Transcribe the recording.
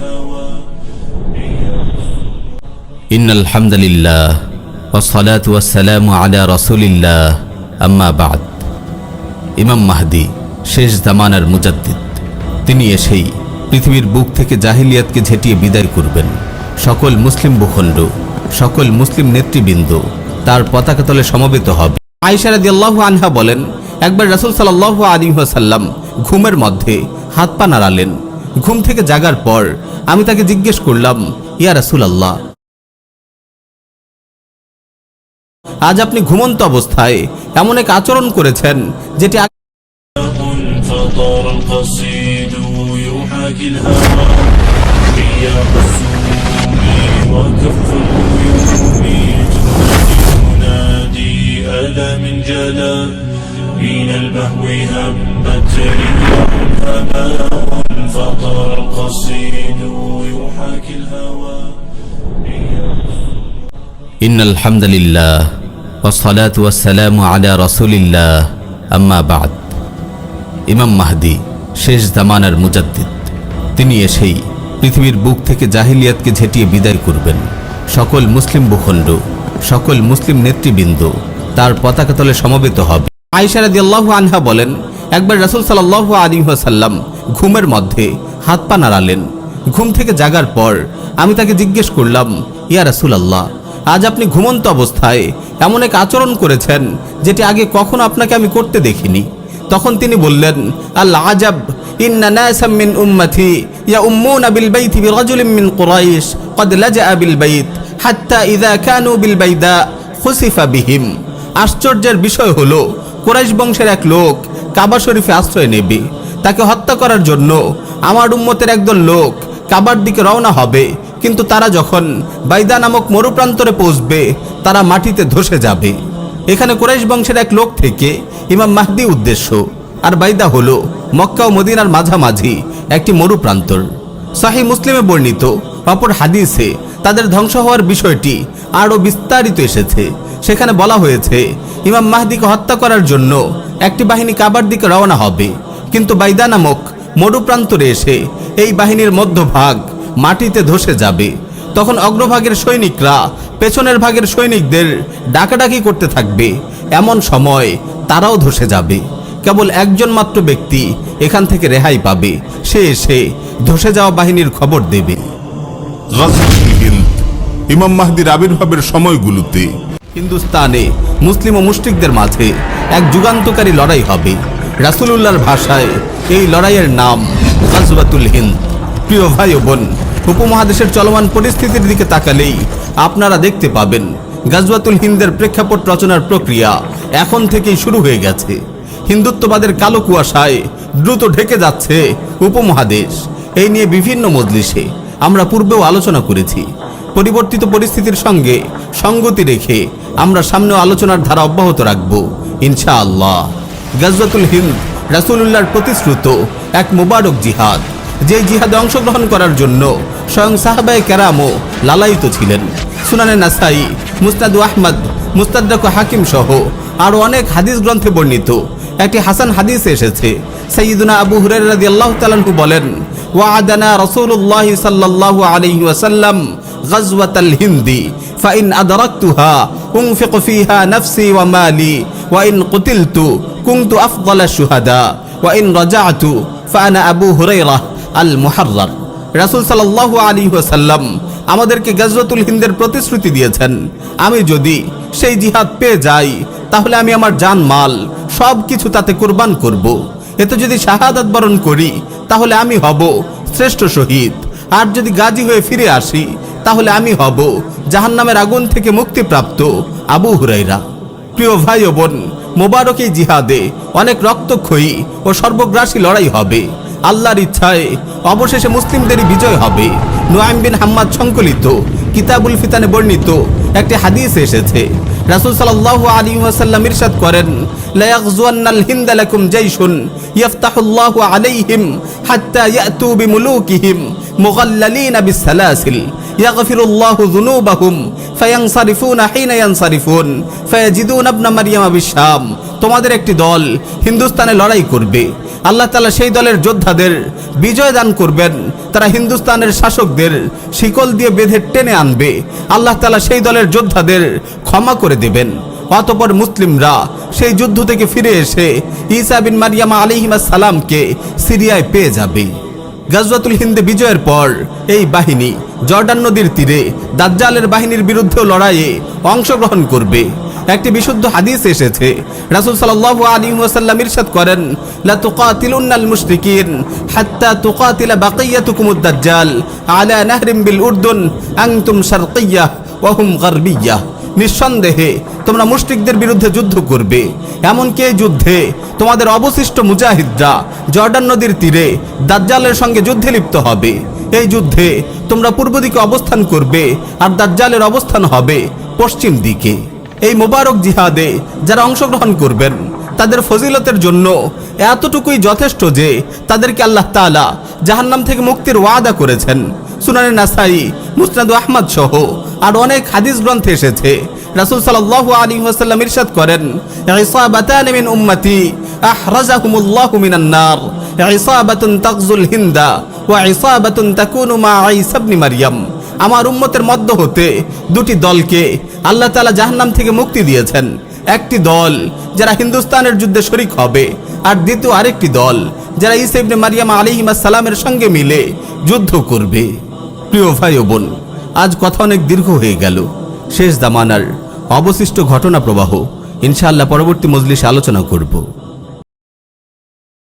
الهوى إن الحمد لله والصلاة والسلام على رسول الله أما بعد ইমাম মাহদি শেষ জামানার মুজাদ্দিদ তিনি এসেই পৃথিবীর বুক থেকে জাহিলিয়াতকে ঝেঁটিয়ে বিদায় করবেন সকল মুসলিম ভূখণ্ড সকল মুসলিম নেতৃবৃন্দ তার পতাকা তলে সমবেত হবে আয়েশা রাদিয়াল্লাহু আনহা বলেন একবার রাসূল সাল্লাল্লাহু আলাইহি ওয়াসাল্লাম ঘুমের মধ্যে হাত পা নাড়ালেন ঘুম থেকে জাগার পর আমি তাকে জিজ্ঞেস করলাম ইয়া রাসূলুল্লাহ আজ আপনি ঘুমন্ত অবস্থায় এমন এক আচরণ করেছেন যেটি আগে فطار القصيد يحاكي الهوى رياح السموم وكف الغيوم تنادي تنادي ألا من جلا من البهو هبت رياح هباء فطار القصيد يحاكي الهوى إن الحمد لله والصلاة والسلام على رسول الله أما بعد ইমাম মাহদি শেষ জামানার মুজাদ্দিদ তিনি এসেই পৃথিবীর বুক থেকে জাহিলিয়াতকে ঝেঁটিয়ে বিদায় করবেন সকল মুসলিম ভূখণ্ড সকল মুসলিম নেতৃবৃন্দ তার পতাকা তলে সমবেত হবে আয়েশা রাদিয়াল্লাহু আনহা বলেন একবার রাসূল সাল্লাল্লাহু আলাইহি ওয়াসাল্লাম ঘুমের মধ্যে হাত পা নাড়ালেন ঘুম থেকে জাগার পর আমি তাকে জিজ্ঞেস করলাম ইয়া রাসূলুল্লাহ আজ আপনি ঘুমন্ত অবস্থায় এমন এক আচরণ করেছেন যেটি আগে কখনো আপনাকে আমি করতে দেখিনি তখন তিনি বললেন আল্লাহ আজাব ইন্না নাসাম মিন উম্মতি ইয়া উম্মুনা বিল বাইতি বিরাজুলিন মিন কুরাইশ قد لجأ بالبيت حتى إذا كانوا بالبيداء خسف بهم আশ্চর্যের বিষয় হলো কুরাইশ বংশের এক লোক কাবা শরীফে আশ্রয় নেবে তাকে হত্যা করার জন্য আমার উম্মতের একদল লোক কাবার দিকে রওনা হবে। কিন্তু তারা যখন বাইদা নামক মরুপ্রান্তরে পৌঁছবে, তারা মাটিতে ধসে যাবে। এখানে কুরাইশ বংশের এক লোক থেকে ইমাম মাহদি উদ্দেশ্য। আর বাইদা হলো মক্কা ও মদিনার মাঝামাঝি একটি মরুপ্রান্তর। সাহি মুসলিমে বর্ণিত অপর হাদিসে তাদের ধ্বংস হওয়ার বিষয়টি আরও বিস্তারিত এসেছে। সেখানে বলা হয়েছে, ইমাম মাহদিকে হত্যা করার জন্য একটি বাহিনী কাবার দিকে রওনা হবে। কিন্তু বাইদা নামক মরুপ্রান্তরে এসে এই বাহিনীর মধ্যভাগ মাটিতে ধসে যাবে। তখন অগ্রভাগের সৈনিকরা পেছনের ভাগের সৈনিকদের ডাকাডাকি করতে থাকবে। এমন সময় তারাও ধসে যাবে। কেবল একজন মাত্র ব্যক্তি এখান থেকে রেহাই পাবে। সে এসে ধসে যাওয়া বাহিনীর খবর দেবে। ইমাম মাহদির আবির্ভাবের সময়গুলোতে হিন্দুস্তানে মুসলিম ও মুশরিকদের মাঝে এক যুগান্তকারী লড়াই হবে। রাসূলুল্লাহর ভাষায় এই লড়াইয়ের নাম গাজওয়াতুল হিন্দ। প্রিয় ভাই বোন, উপমহাদেশের চলমান পরিস্থিতির দিকে তাকালেই আপনারা দেখতে পাবেন গাজওয়াতুল হিন্দের প্রেক্ষাপট রচনার প্রক্রিয়া এখন থেকেই শুরু হয়ে গেছে। হিন্দুত্ববাদের কালো কুয়াশায় দ্রুত ঢেকে যাচ্ছে উপমহাদেশ। এই নিয়ে বিভিন্ন মজলিসে আমরা পূর্বেও আলোচনা করেছি। পরিবর্তিত পরিস্থিতির সঙ্গে সঙ্গতি রেখে আমরা সামনেও আলোচনার ধারা অব্যাহত রাখব, ইনশাআল্লাহ। গাজওয়াতুল হিন্দ, রাসূলুল্লাহর প্রতিশ্রুত এক মুবারক জিহাদ। যে জিহাদে অংশগ্রহণ করার জন্য স্বয়ং সাহাবায়ে কেরামও লালায়িত ছিলেন। সুনানে নাসাই মুস্তাদু আহমদ, মুস্তাদ্দাক হাকিম সহ আরও অনেক হাদিস গ্রন্থে বর্ণিত একটি হাসান হাদিস এসেছে। সৈয়দুনা আবু হুরাইরা রাদিয়াল্লাহু তাআলাহু বলেন ওয়াদানা রাসূলুল্লাহ সাল্লাল্লাহু আলাইহি ওয়াসাল্লাম গাজওয়াতাল হিন্দি ফাইন আদরাকতুহা উনফিক ফিহা নাফসি ওয়া মালি, ওয়া ইন কুতিলতু, কুনতু আফদালা শুহাদা, ওয়া ইন রাজা'তু ফাআনা আবু হুরাইরা আল মুহাররার রাসূল সাল্লাল্লাহু আমাদেরকে গাজওয়াতুল হিন্দের প্রতিশ্রুতি দিয়েছেন, আমি যদি সেই জিহাদ পেয়ে যাই, তাহলে আমি আমার জান, মাল সব কিছু তাতে কোরবান করব। এতে যদি শাহাদাত বরণ করি, তাহলে আমি হব শ্রেষ্ঠ শহীদ আর যদি গাজী হয়ে ফিরে আসি তাহলে আমি হব জাহান্নামের আগুন থেকে মুক্তিপ্রাপ্ত আবু হুরাইরা প্রিয় ভাই ও বোন, মোবারক এই জিহাদে অনেক রক্তক্ষয়ী ও সর্বগ্রাসী লড়াই হবে। আল্লাহর ইচ্ছায় অবশেষে মুসলিমদেরই বিজয় হবে। নোয়াইম বিন হাম্মাদ সংকলিত, কিতাবুল ফিতানে বর্ণিত একটি হাদিস এসেছে, রাসূল সাল্লাল্লাহু আলাইহি ওয়াসাল্লাম ইরশাদ করেন লা ইয়াগজুয়ান্নাল হিন্দা লাকুম জাইশুন আলাইহিম ইয়াগফিরুল্লাহু যুনুবাহুম, ফায়ানসারিফুনা হিনা ইয়ানসারিফুন, ফায়াজিদুন ইবনা মারইয়ামা বিশাম। তোমাদের একটি দল হিন্দুস্তানে লড়াই করবে। আল্লাহ তালা সেই দলের যোদ্ধাদের বিজয় দান করবেন। তারা হিন্দুস্তানের শাসকদের শিকল দিয়ে বেঁধে টেনে আনবে। আল্লাহ তালা সেই দলের যোদ্ধাদের ক্ষমা করে দেবেন। অতপর মুসলিমরা সেই যুদ্ধ থেকে ফিরে এসে ইসা বিন মারিয়ামা আলিহিমা সালামকে সিরিয়ায় পেয়ে যাবে। গাজওয়াতুল হিন্দে বিজয়ের পর এই বাহিনী জর্ডান নদীর তীরে দাজ্জালের বাহিনীর বিরুদ্ধেও লড়াইয়ে অংশগ্রহণ করবে। একটি বিশুদ্ধ হাদিস এসেছে। রাসূল সাল্লাল্লাহু আলাইহি ওয়াসাল্লাম ইরশাদ করেন, লা তুকাতিলুন্নাল মুশরিকিন হাত্তা তুকাতিলা বাকিয়াতুকুমুদ দাজ্জাল আলা নাহরিম বিল উর্দুন আনতুম শারকিয়্যাহ ওয়া হুম গারবিয়্যাহ নিঃসন্দেহে তোমরা মুশরিকদের বিরুদ্ধে যুদ্ধ করবে। এমনকি এই যুদ্ধে তোমাদের অবশিষ্ট মুজাহিদরা জর্ডান নদীর তীরে দাজ্জালের সঙ্গে যুদ্ধে লিপ্ত হবে। এই যুদ্ধে তোমরা পূর্ব দিকে অবস্থান করবে আর দাজ্জালের অবস্থান হবে পশ্চিম দিকে। এই মোবারক জিহাদে যারা অংশগ্রহণ করবেন, তাদের ফজিলতের জন্য এতটুকুই যথেষ্ট যে তাদেরকে আল্লাহ তাআলা জাহান্নাম থেকে মুক্তির ওয়াদা করেছেন। সুনানে নাসাই, মুসনাদ আহমদ সহ আর অনেক হাদিস গ্রন্থে এসেছে। রাসূল সাল্লাল্লাহু আলাইহি ওয়াসাল্লাম ইরশাদ করেন, ইসাবাতান মিন উম্মতি আহরাজাহুমুল্লাহু মিনান নার, ইসাবাতুন তাগজুল হিন্দা ওয়া ইসাবাতুন তাকুনু মা ঈসা ইবনে আমার উম্মতের মধ্য হতে দুটি দলকে আল্লাহ তাআলা জাহান্নাম থেকে মুক্তি দিয়েছেন। একটি দল যারা হিন্দুস্তানের যুদ্ধে শরিক হবে আর দ্বিতীয় আরেকটি দল যারা ঈসা ইবনে মারিয়াম আলাইহিমা সালামের সঙ্গে মিলে যুদ্ধ করবে। প্রিয় ভাই বোন আজ কথা অনেক দীর্ঘ হয়ে গেল। শেষ দামানার অবশিষ্ট ঘটনা প্রবাহ। ইনশাআল্লাহ পরবর্তী মজলিসে আলোচনা করব।